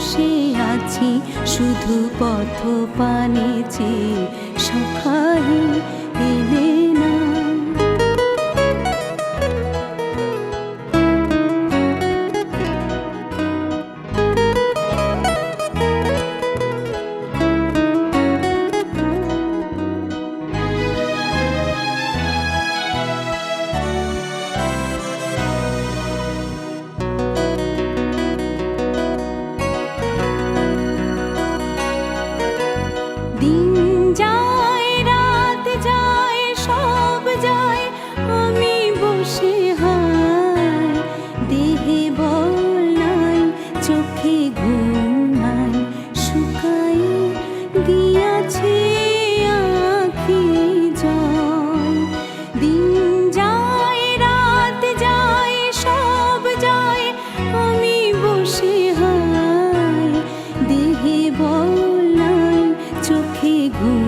বসে আছি শুধু পথ পানে সকাহে দিন যায় রাত যায় সব আমি বসে দেহে বল চোখে ঘুম ঘুম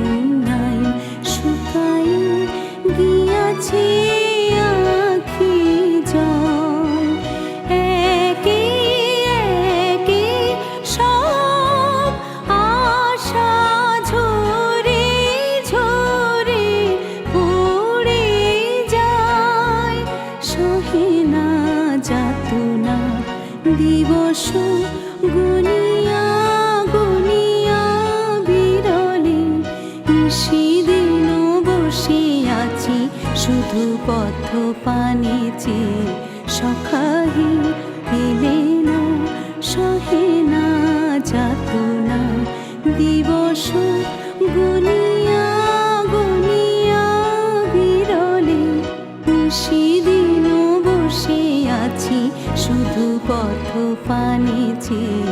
বসে আছি, শুধু পথ পানে চেয়ে সখাহি এলে না, সহে না যাতনা দিবস গুনিয়া গুনিয়া বিরলে নিশিদিন বসে আছি, শুধু পথ পানে চেয়ে